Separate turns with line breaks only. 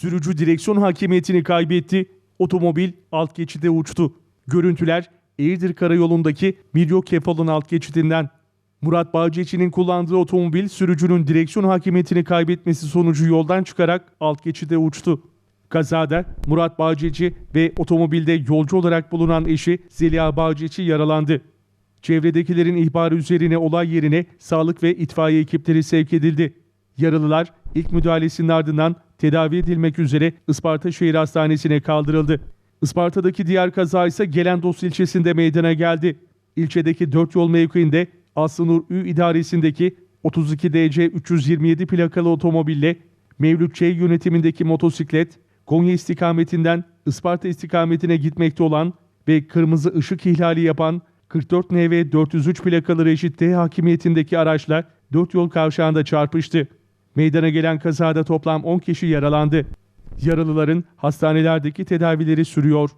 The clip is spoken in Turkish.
Sürücü direksiyon hakimiyetini kaybetti. Otomobil alt geçide uçtu. Görüntüler Eğirdir Karayolu'ndaki Miryo Kefal'ın alt geçidinden. Murat Bağcıçı'nın kullandığı otomobil sürücünün direksiyon hakimiyetini kaybetmesi sonucu yoldan çıkarak alt geçide uçtu. Kazada Murat Bağcıcı ve otomobilde yolcu olarak bulunan eşi Zeliha Bağcıcı yaralandı. Çevredekilerin ihbarı üzerine olay yerine sağlık ve itfaiye ekipleri sevk edildi. Yaralılar ilk müdahalesinin ardından tedavi edilmek üzere Isparta Şehir Hastanesi'ne kaldırıldı. Isparta'daki diğer kaza ise Gelendos ilçesinde meydana geldi. İlçedeki 4 yol mevkiinde Aslınur Ü idaresindeki 32 DC 327 plakalı otomobille Mevlüt Ç yönetimindeki motosiklet Konya istikametinden Isparta istikametine gitmekte olan ve kırmızı ışık ihlali yapan 44 NV 403 plakalı Reşit T hakimiyetindeki araçla 4 yol kavşağında çarpıştı. Meydana gelen kazada toplam 10 kişi yaralandı. Yaralıların hastanelerdeki tedavileri sürüyor.